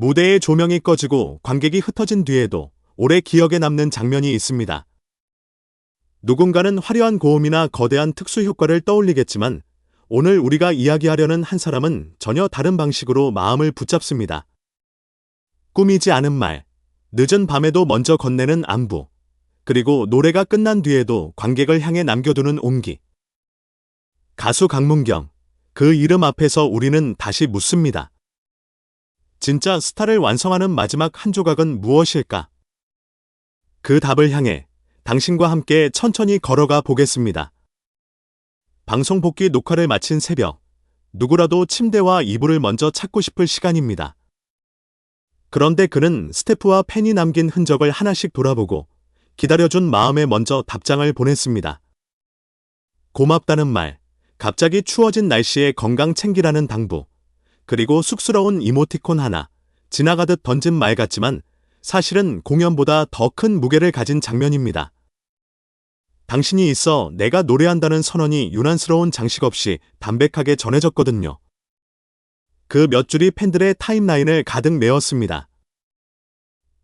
무대의 조명이 꺼지고 관객이 흩어진 뒤에도 오래 기억에 남는 장면이 있습니다. 누군가는 화려한 고음이나 거대한 특수 효과를 떠올리겠지만 오늘 우리가 이야기하려는 한 사람은 전혀 다른 방식으로 마음을 붙잡습니다. 꾸미지 않은 말, 늦은 밤에도 먼저 건네는 안부, 그리고 노래가 끝난 뒤에도 관객을 향해 남겨두는 온기. 가수 강문경, 그 이름 앞에서 우리는 다시 묻습니다. 진짜 스타를 완성하는 마지막 한 조각은 무엇일까? 그 답을 향해 당신과 함께 천천히 걸어가 보겠습니다. 방송 복귀 녹화를 마친 새벽, 누구라도 침대와 이불을 먼저 찾고 싶을 시간입니다. 그런데 그는 스태프와 팬이 남긴 흔적을 하나씩 돌아보고 기다려준 마음에 먼저 답장을 보냈습니다. 고맙다는 말, 갑자기 추워진 날씨에 건강 챙기라는 당부, 그리고 쑥스러운 이모티콘 하나, 지나가듯 던진 말 같지만 사실은 공연보다 더 큰 무게를 가진 장면입니다. 당신이 있어 내가 노래한다는 선언이 유난스러운 장식 없이 담백하게 전해졌거든요. 그 몇 줄이 팬들의 타임라인을 가득 메웠습니다.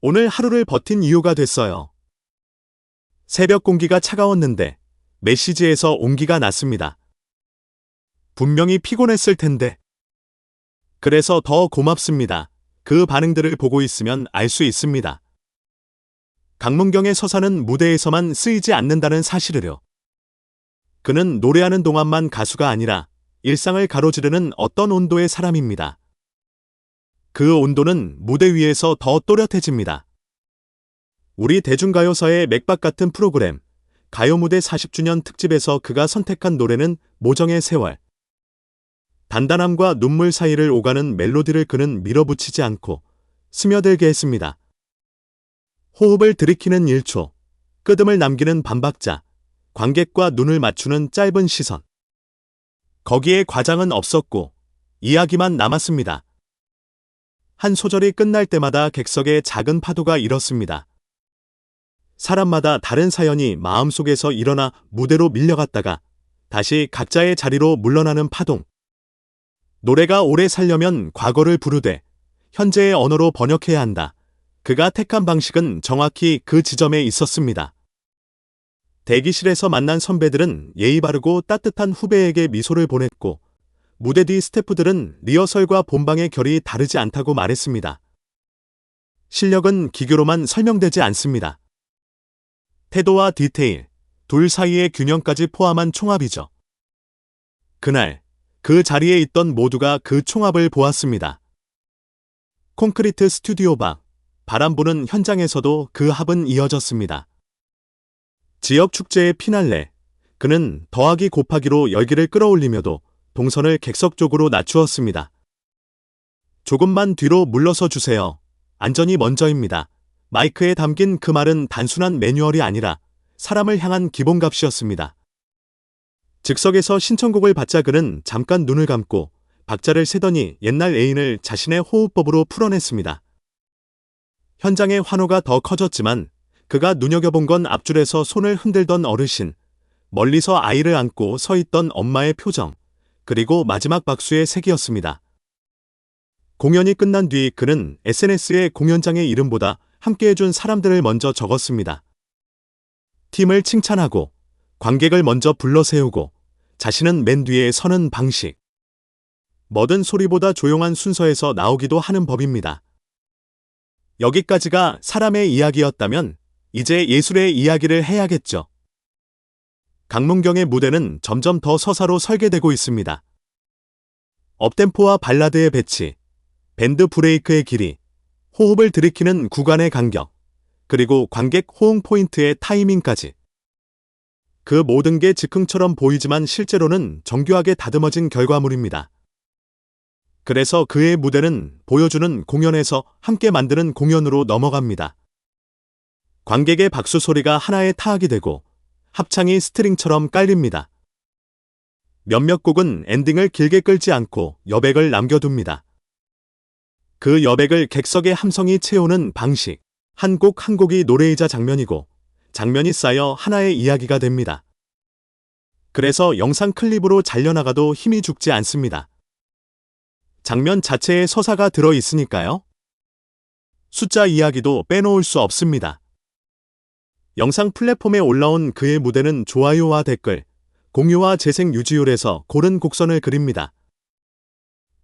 오늘 하루를 버틴 이유가 됐어요. 새벽 공기가 차가웠는데 메시지에서 온기가 났습니다. 분명히 피곤했을 텐데. 그래서 더 고맙습니다. 그 반응들을 보고 있으면 알 수 있습니다. 강문경의 서사는 무대에서만 쓰이지 않는다는 사실을요. 그는 노래하는 동안만 가수가 아니라 일상을 가로지르는 어떤 온도의 사람입니다. 그 온도는 무대 위에서 더 또렷해집니다. 우리 대중가요사의 맥박 같은 프로그램, 가요무대 40주년 특집에서 그가 선택한 노래는 모정의 세월. 단단함과 눈물 사이를 오가는 멜로디를 그는 밀어붙이지 않고 스며들게 했습니다. 호흡을 들이키는 1초, 끄듬을 남기는 반박자, 관객과 눈을 맞추는 짧은 시선. 거기에 과장은 없었고 이야기만 남았습니다. 한 소절이 끝날 때마다 객석에 작은 파도가 일었습니다. 사람마다 다른 사연이 마음속에서 일어나 무대로 밀려갔다가 다시 각자의 자리로 물러나는 파동. 노래가 오래 살려면 과거를 부르되 현재의 언어로 번역해야 한다. 그가 택한 방식은 정확히 그 지점에 있었습니다. 대기실에서 만난 선배들은 예의 바르고 따뜻한 후배에게 미소를 보냈고 무대 뒤 스태프들은 리허설과 본방의 결이 다르지 않다고 말했습니다. 실력은 기교로만 설명되지 않습니다. 태도와 디테일, 둘 사이의 균형까지 포함한 총합이죠. 그날 그 자리에 있던 모두가 그 총합을 보았습니다. 콘크리트 스튜디오 밖, 바람 부는 현장에서도 그 합은 이어졌습니다. 지역 축제의 피날레, 그는 더하기 곱하기로 열기를 끌어올리며도 동선을 객석 쪽으로 낮추었습니다. 조금만 뒤로 물러서 주세요. 안전이 먼저입니다. 마이크에 담긴 그 말은 단순한 매뉴얼이 아니라 사람을 향한 기본값이었습니다. 즉석에서 신청곡을 받자 그는 잠깐 눈을 감고 박자를 세더니 옛날 애인을 자신의 호흡법으로 풀어냈습니다. 현장의 환호가 더 커졌지만 그가 눈여겨본 건 앞줄에서 손을 흔들던 어르신, 멀리서 아이를 안고 서 있던 엄마의 표정, 그리고 마지막 박수의 색이었습니다. 공연이 끝난 뒤 그는 SNS에 공연장의 이름보다 함께해준 사람들을 먼저 적었습니다. 팀을 칭찬하고 관객을 먼저 불러 세우고 자신은 맨 뒤에 서는 방식. 뭐든 소리보다 조용한 순서에서 나오기도 하는 법입니다. 여기까지가 사람의 이야기였다면 이제 예술의 이야기를 해야겠죠. 강문경의 무대는 점점 더 서사로 설계되고 있습니다. 업템포와 발라드의 배치, 밴드 브레이크의 길이, 호흡을 들이키는 구간의 간격, 그리고 관객 호응 포인트의 타이밍까지. 그 모든 게 즉흥처럼 보이지만 실제로는 정교하게 다듬어진 결과물입니다. 그래서 그의 무대는 보여주는 공연에서 함께 만드는 공연으로 넘어갑니다. 관객의 박수 소리가 하나의 타악이 되고 합창이 스트링처럼 깔립니다. 몇몇 곡은 엔딩을 길게 끌지 않고 여백을 남겨둡니다. 그 여백을 객석의 함성이 채우는 방식, 한 곡 한 곡이 노래이자 장면이고 장면이 쌓여 하나의 이야기가 됩니다. 그래서 영상 클립으로 잘려나가도 힘이 죽지 않습니다. 장면 자체에 서사가 들어 있으니까요. 숫자 이야기도 빼놓을 수 없습니다. 영상 플랫폼에 올라온 그의 무대는 좋아요와 댓글, 공유와 재생 유지율에서 고른 곡선을 그립니다.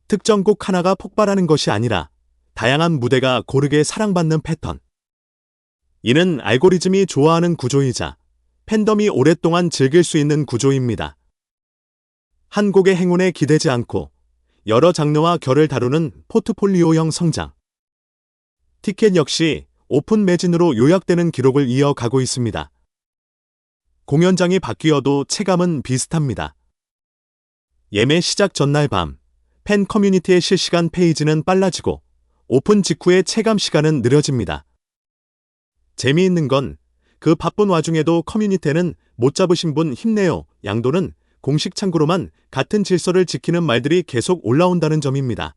특정 곡 하나가 폭발하는 것이 아니라 다양한 무대가 고르게 사랑받는 패턴. 이는 알고리즘이 좋아하는 구조이자 팬덤이 오랫동안 즐길 수 있는 구조입니다. 한 곡의 행운에 기대지 않고 여러 장르와 결을 다루는 포트폴리오형 성장. 티켓 역시 오픈 매진으로 요약되는 기록을 이어가고 있습니다. 공연장이 바뀌어도 체감은 비슷합니다. 예매 시작 전날 밤, 팬 커뮤니티의 실시간 페이지는 빨라지고 오픈 직후의 체감 시간은 느려집니다. 재미있는 건 그 바쁜 와중에도 커뮤니티에는 못 잡으신 분 힘내요. 양도는 공식 창구로만 같은 질서를 지키는 말들이 계속 올라온다는 점입니다.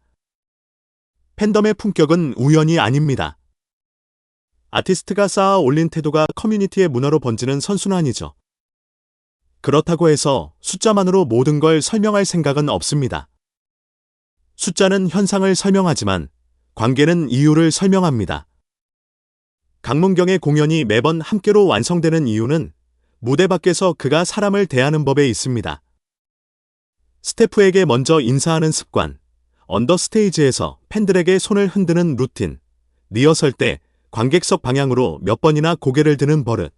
팬덤의 품격은 우연이 아닙니다. 아티스트가 쌓아 올린 태도가 커뮤니티의 문화로 번지는 선순환이죠. 그렇다고 해서 숫자만으로 모든 걸 설명할 생각은 없습니다. 숫자는 현상을 설명하지만 관계는 이유를 설명합니다. 강문경의 공연이 매번 함께로 완성되는 이유는 무대 밖에서 그가 사람을 대하는 법에 있습니다. 스태프에게 먼저 인사하는 습관, 언더스테이지에서 팬들에게 손을 흔드는 루틴, 리허설 때 관객석 방향으로 몇 번이나 고개를 드는 버릇.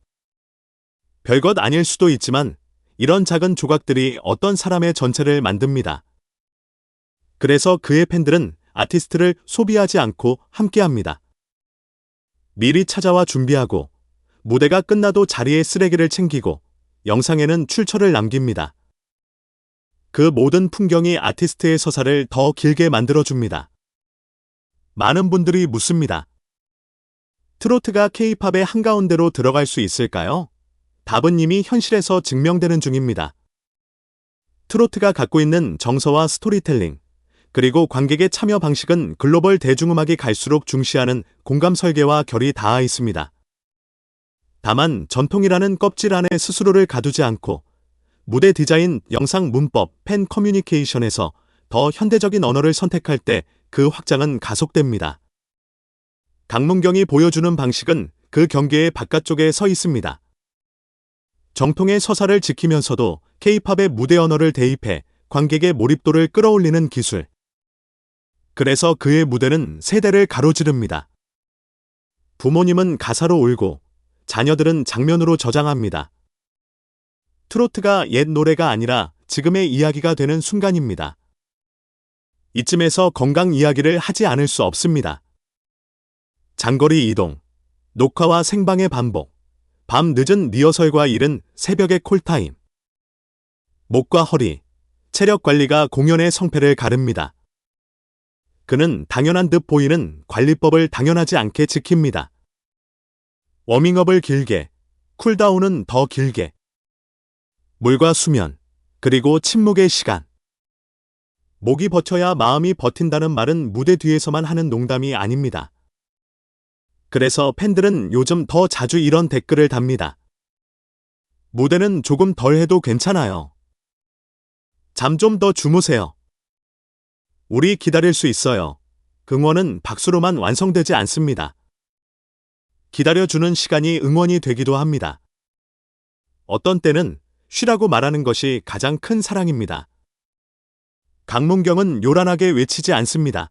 별것 아닐 수도 있지만 이런 작은 조각들이 어떤 사람의 전체를 만듭니다. 그래서 그의 팬들은 아티스트를 소비하지 않고 함께합니다. 미리 찾아와 준비하고 무대가 끝나도 자리에 쓰레기를 챙기고 영상에는 출처를 남깁니다. 그 모든 풍경이 아티스트의 서사를 더 길게 만들어줍니다. 많은 분들이 묻습니다. 트로트가 케이팝의 한가운데로 들어갈 수 있을까요? 답은 이미 현실에서 증명되는 중입니다. 트로트가 갖고 있는 정서와 스토리텔링, 그리고 관객의 참여 방식은 글로벌 대중음악이 갈수록 중시하는 공감 설계와 결이 닿아 있습니다. 다만 전통이라는 껍질 안에 스스로를 가두지 않고 무대 디자인, 영상 문법, 팬 커뮤니케이션에서 더 현대적인 언어를 선택할 때 그 확장은 가속됩니다. 강문경이 보여주는 방식은 그 경계의 바깥쪽에 서 있습니다. 정통의 서사를 지키면서도 케이팝의 무대 언어를 대입해 관객의 몰입도를 끌어올리는 기술. 그래서 그의 무대는 세대를 가로지릅니다. 부모님은 가사로 울고 자녀들은 장면으로 저장합니다. 트로트가 옛 노래가 아니라 지금의 이야기가 되는 순간입니다. 이쯤에서 건강 이야기를 하지 않을 수 없습니다. 장거리 이동, 녹화와 생방의 반복, 밤 늦은 리허설과 이른 새벽의 콜타임. 목과 허리, 체력 관리가 공연의 성패를 가릅니다. 그는 당연한 듯 보이는 관리법을 당연하지 않게 지킵니다. 워밍업을 길게, 쿨다운은 더 길게. 물과 수면, 그리고 침묵의 시간. 목이 버텨야 마음이 버틴다는 말은 무대 뒤에서만 하는 농담이 아닙니다. 그래서 팬들은 요즘 더 자주 이런 댓글을 답니다. 무대는 조금 덜 해도 괜찮아요. 잠 좀 더 주무세요. 우리 기다릴 수 있어요. 응원은 박수로만 완성되지 않습니다. 기다려주는 시간이 응원이 되기도 합니다. 어떤 때는 쉬라고 말하는 것이 가장 큰 사랑입니다. 강문경은 요란하게 외치지 않습니다.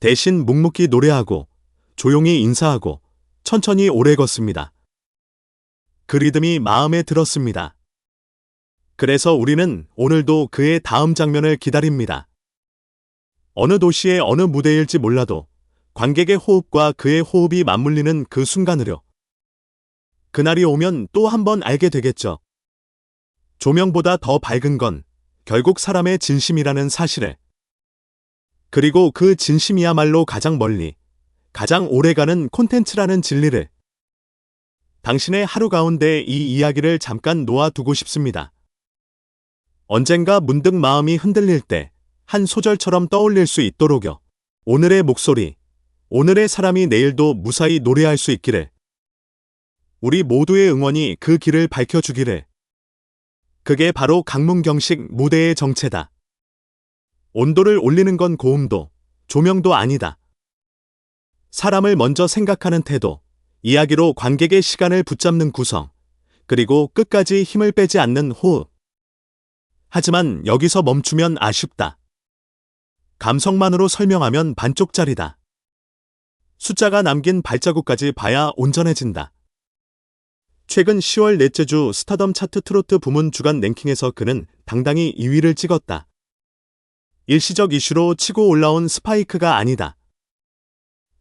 대신 묵묵히 노래하고 조용히 인사하고 천천히 오래 걷습니다. 그 리듬이 마음에 들었습니다. 그래서 우리는 오늘도 그의 다음 장면을 기다립니다. 어느 도시의 어느 무대일지 몰라도 관객의 호흡과 그의 호흡이 맞물리는 그 순간으로 그날이 오면 또 한 번 알게 되겠죠. 조명보다 더 밝은 건 결국 사람의 진심이라는 사실을. 그리고 그 진심이야말로 가장 멀리, 가장 오래가는 콘텐츠라는 진리를. 당신의 하루 가운데 이 이야기를 잠깐 놓아두고 싶습니다. 언젠가 문득 마음이 흔들릴 때, 한 소절처럼 떠올릴 수 있도록요. 오늘의 목소리, 오늘의 사람이 내일도 무사히 노래할 수 있기를. 우리 모두의 응원이 그 길을 밝혀주기를. 그게 바로 강문경식 무대의 정체다. 온도를 올리는 건 고음도, 조명도 아니다. 사람을 먼저 생각하는 태도, 이야기로 관객의 시간을 붙잡는 구성, 그리고 끝까지 힘을 빼지 않는 호흡. 하지만 여기서 멈추면 아쉽다. 감성만으로 설명하면 반쪽짜리다. 숫자가 남긴 발자국까지 봐야 온전해진다. 최근 10월 넷째 주 스타덤 차트 트로트 부문 주간 랭킹에서 그는 당당히 2위를 찍었다. 일시적 이슈로 치고 올라온 스파이크가 아니다.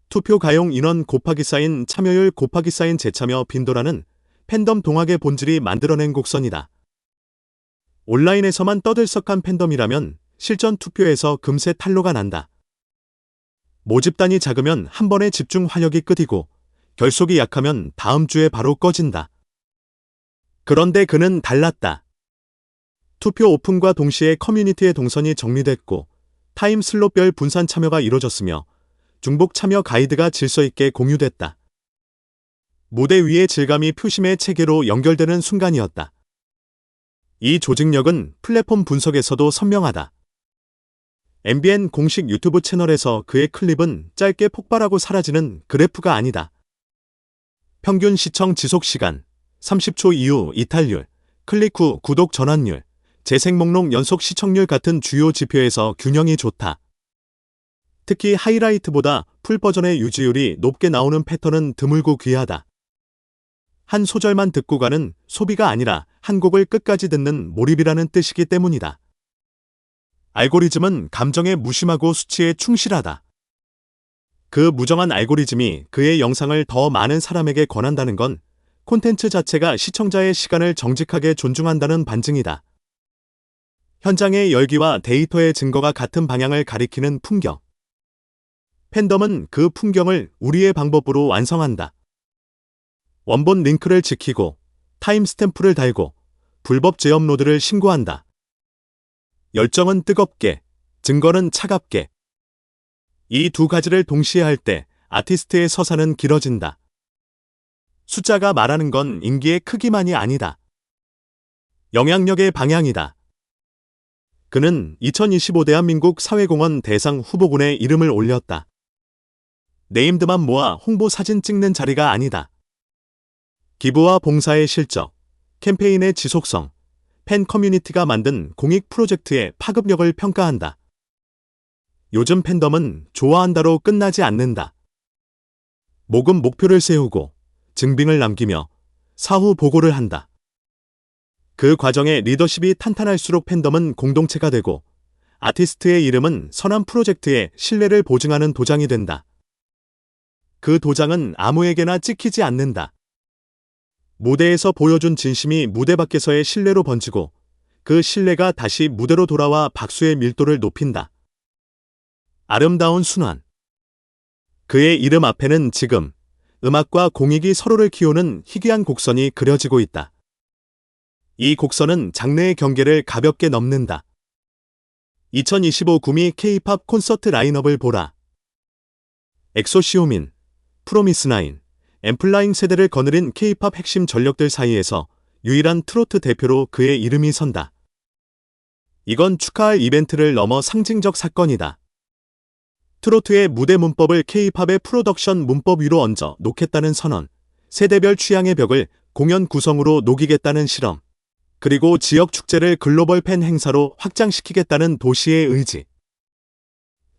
투표 가용 인원 곱하기 쌓인 참여율 곱하기 쌓인 재참여 빈도라는 팬덤 동학의 본질이 만들어낸 곡선이다. 온라인에서만 떠들썩한 팬덤이라면 실전 투표에서 금세 탄로가 난다. 모집단이 작으면 한 번에 집중 화력이 끄이고 결속이 약하면 다음 주에 바로 꺼진다. 그런데 그는 달랐다. 투표 오픈과 동시에 커뮤니티의 동선이 정리됐고 타임 슬롯별 분산 참여가 이뤄졌으며 중복 참여 가이드가 질서 있게 공유됐다. 무대 위의 질감이 표심의 체계로 연결되는 순간이었다. 이 조직력은 플랫폼 분석에서도 선명하다. MBN 공식 유튜브 채널에서 그의 클립은 짧게 폭발하고 사라지는 그래프가 아니다. 평균 시청 지속 시간, 30초 이후 이탈률, 클릭 후 구독 전환율, 재생 목록 연속 시청률 같은 주요 지표에서 균형이 좋다. 특히 하이라이트보다 풀 버전의 유지율이 높게 나오는 패턴은 드물고 귀하다. 한 소절만 듣고 가는 소비가 아니라 한 곡을 끝까지 듣는 몰입이라는 뜻이기 때문이다. 알고리즘은 감정에 무심하고 수치에 충실하다. 그 무정한 알고리즘이 그의 영상을 더 많은 사람에게 권한다는 건 콘텐츠 자체가 시청자의 시간을 정직하게 존중한다는 반증이다. 현장의 열기와 데이터의 증거가 같은 방향을 가리키는 풍경. 팬덤은 그 풍경을 우리의 방법으로 완성한다. 원본 링크를 지키고 타임스탬프를 달고 불법 재업로드를 신고한다. 열정은 뜨겁게, 증거는 차갑게. 이 두 가지를 동시에 할 때 아티스트의 서사는 길어진다. 숫자가 말하는 건 인기의 크기만이 아니다. 영향력의 방향이다. 그는 2025 대한민국 사회공헌 대상 후보군에 이름을 올렸다. 네임드만 모아 홍보 사진 찍는 자리가 아니다. 기부와 봉사의 실적, 캠페인의 지속성, 팬 커뮤니티가 만든 공익 프로젝트의 파급력을 평가한다. 요즘 팬덤은 좋아한다로 끝나지 않는다. 모금 목표를 세우고 증빙을 남기며 사후 보고를 한다. 그 과정에 리더십이 탄탄할수록 팬덤은 공동체가 되고 아티스트의 이름은 선한 프로젝트의 신뢰를 보증하는 도장이 된다. 그 도장은 아무에게나 찍히지 않는다. 무대에서 보여준 진심이 무대 밖에서의 신뢰로 번지고 그 신뢰가 다시 무대로 돌아와 박수의 밀도를 높인다. 아름다운 순환. 그의 이름 앞에는 지금 음악과 공익이 서로를 키우는 희귀한 곡선이 그려지고 있다. 이 곡선은 장르의 경계를 가볍게 넘는다. 2025 구미 K-팝 콘서트 라인업을 보라. 엑소시오민, 프로미스나인, 엠플라잉 세대를 거느린 K-팝 핵심 전력들 사이에서 유일한 트로트 대표로 그의 이름이 선다. 이건 축하할 이벤트를 넘어 상징적 사건이다. 트로트의 무대 문법을 K-팝의 프로덕션 문법 위로 얹어 놓겠다는 선언, 세대별 취향의 벽을 공연 구성으로 녹이겠다는 실험, 그리고 지역 축제를 글로벌 팬 행사로 확장시키겠다는 도시의 의지.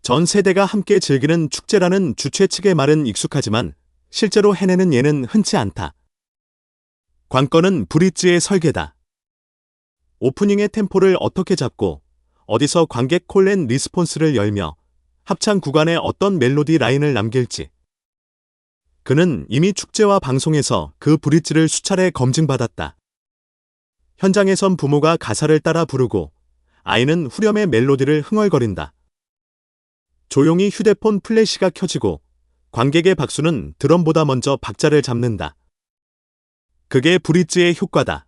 전 세대가 함께 즐기는 축제라는 주최 측의 말은 익숙하지만 실제로 해내는 예는 흔치 않다. 관건은 브릿지의 설계다. 오프닝의 템포를 어떻게 잡고 어디서 관객 콜앤 리스폰스를 열며 합창 구간에 어떤 멜로디 라인을 남길지. 그는 이미 축제와 방송에서 그 브릿지를 수차례 검증받았다. 현장에선 부모가 가사를 따라 부르고 아이는 후렴의 멜로디를 흥얼거린다. 조용히 휴대폰 플래시가 켜지고 관객의 박수는 드럼보다 먼저 박자를 잡는다. 그게 브릿지의 효과다.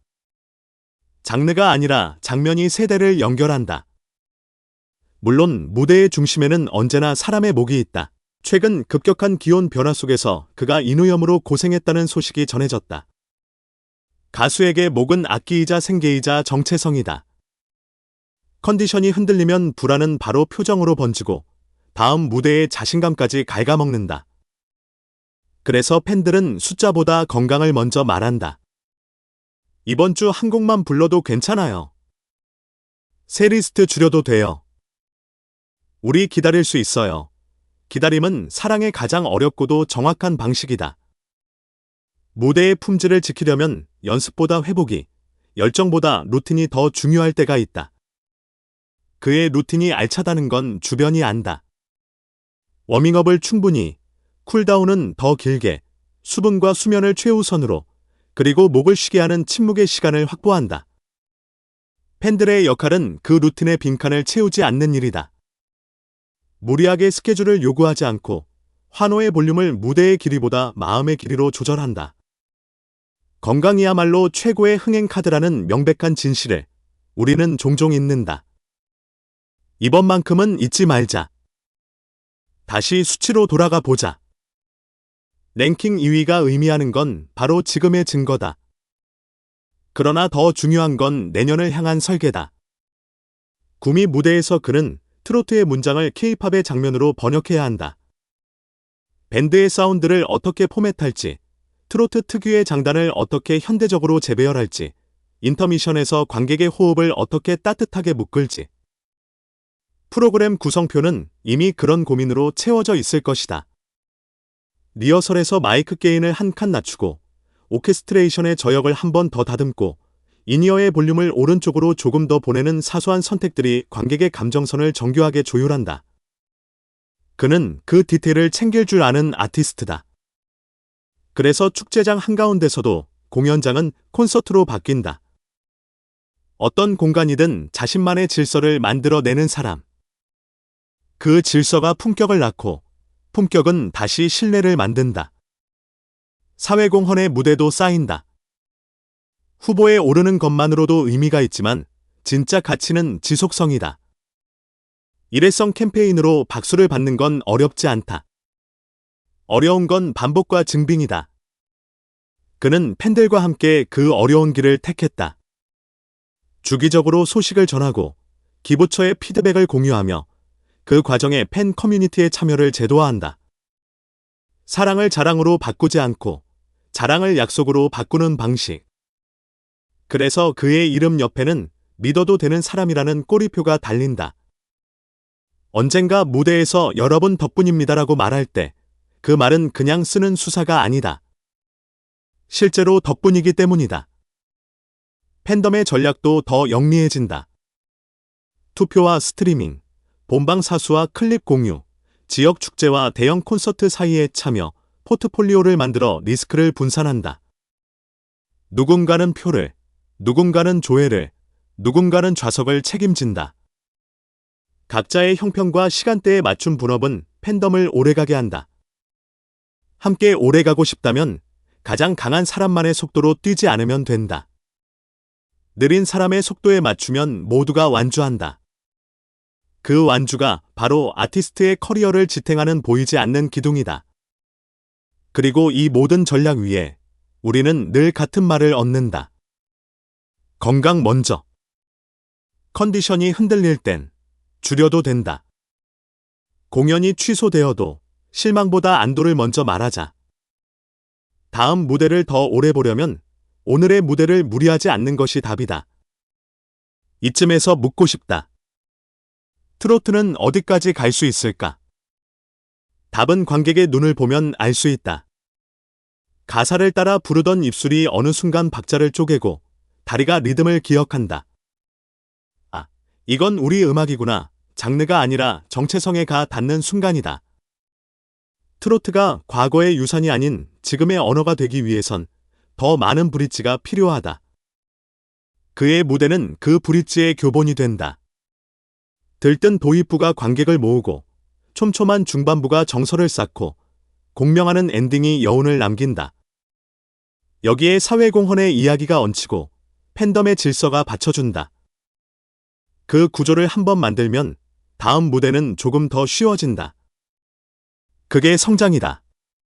장르가 아니라 장면이 세대를 연결한다. 물론 무대의 중심에는 언제나 사람의 목이 있다. 최근 급격한 기온 변화 속에서 그가 인후염으로 고생했다는 소식이 전해졌다. 가수에게 목은 악기이자 생계이자 정체성이다. 컨디션이 흔들리면 불안은 바로 표정으로 번지고 다음 무대의 자신감까지 갉아먹는다. 그래서 팬들은 숫자보다 건강을 먼저 말한다. 이번 주 한 곡만 불러도 괜찮아요. 세 리스트 줄여도 돼요. 우리 기다릴 수 있어요. 기다림은 사랑의 가장 어렵고도 정확한 방식이다. 무대의 품질을 지키려면 연습보다 회복이, 열정보다 루틴이 더 중요할 때가 있다. 그의 루틴이 알차다는 건 주변이 안다. 워밍업을 충분히, 쿨다운은 더 길게, 수분과 수면을 최우선으로, 그리고 목을 쉬게 하는 침묵의 시간을 확보한다. 팬들의 역할은 그 루틴의 빈칸을 채우지 않는 일이다. 무리하게 스케줄을 요구하지 않고 환호의 볼륨을 무대의 길이보다 마음의 길이로 조절한다. 건강이야말로 최고의 흥행 카드라는 명백한 진실을 우리는 종종 잊는다. 이번만큼은 잊지 말자. 다시 수치로 돌아가 보자. 랭킹 2위가 의미하는 건 바로 지금의 증거다. 그러나 더 중요한 건 내년을 향한 설계다. 구미 무대에서 그는 트로트의 문장을 케이팝의 장면으로 번역해야 한다. 밴드의 사운드를 어떻게 포맷할지, 트로트 특유의 장단을 어떻게 현대적으로 재배열할지, 인터미션에서 관객의 호흡을 어떻게 따뜻하게 묶을지. 프로그램 구성표는 이미 그런 고민으로 채워져 있을 것이다. 리허설에서 마이크 게인을 한 칸 낮추고, 오케스트레이션의 저역을 한 번 더 다듬고, 인이어의 볼륨을 오른쪽으로 조금 더 보내는 사소한 선택들이 관객의 감정선을 정교하게 조율한다. 그는 그 디테일을 챙길 줄 아는 아티스트다. 그래서 축제장 한가운데서도 공연장은 콘서트로 바뀐다. 어떤 공간이든 자신만의 질서를 만들어내는 사람. 그 질서가 품격을 낳고 품격은 다시 신뢰를 만든다. 사회공헌의 무대도 쌓인다. 후보에 오르는 것만으로도 의미가 있지만 진짜 가치는 지속성이다. 일회성 캠페인으로 박수를 받는 건 어렵지 않다. 어려운 건 반복과 증빙이다. 그는 팬들과 함께 그 어려운 길을 택했다. 주기적으로 소식을 전하고 기부처의 피드백을 공유하며 그 과정에 팬 커뮤니티의 참여를 제도화한다. 사랑을 자랑으로 바꾸지 않고 자랑을 약속으로 바꾸는 방식. 그래서 그의 이름 옆에는 믿어도 되는 사람이라는 꼬리표가 달린다. 언젠가 무대에서 여러분 덕분입니다라고 말할 때 그 말은 그냥 쓰는 수사가 아니다. 실제로 덕분이기 때문이다. 팬덤의 전략도 더 영리해진다. 투표와 스트리밍, 본방 사수와 클립 공유, 지역 축제와 대형 콘서트 사이에 참여, 포트폴리오를 만들어 리스크를 분산한다. 누군가는 표를, 누군가는 조회를, 누군가는 좌석을 책임진다. 각자의 형평과 시간대에 맞춘 분업은 팬덤을 오래가게 한다. 함께 오래가고 싶다면 가장 강한 사람만의 속도로 뛰지 않으면 된다. 느린 사람의 속도에 맞추면 모두가 완주한다. 그 완주가 바로 아티스트의 커리어를 지탱하는 보이지 않는 기둥이다. 그리고 이 모든 전략 위에 우리는 늘 같은 말을 얻는다. 건강 먼저. 컨디션이 흔들릴 땐 줄여도 된다. 공연이 취소되어도 실망보다 안도를 먼저 말하자. 다음 무대를 더 오래 보려면 오늘의 무대를 무리하지 않는 것이 답이다. 이쯤에서 묻고 싶다. 트로트는 어디까지 갈 수 있을까? 답은 관객의 눈을 보면 알 수 있다. 가사를 따라 부르던 입술이 어느 순간 박자를 쪼개고 다리가 리듬을 기억한다. 아, 이건 우리 음악이구나. 장르가 아니라 정체성에 가 닿는 순간이다. 트로트가 과거의 유산이 아닌 지금의 언어가 되기 위해선 더 많은 브릿지가 필요하다. 그의 무대는 그 브릿지의 교본이 된다. 들뜬 도입부가 관객을 모으고 촘촘한 중반부가 정서를 쌓고 공명하는 엔딩이 여운을 남긴다. 여기에 사회공헌의 이야기가 얹히고 팬덤의 질서가 받쳐준다. 그 구조를 한번 만들면 다음 무대는 조금 더 쉬워진다. 그게 성장이다.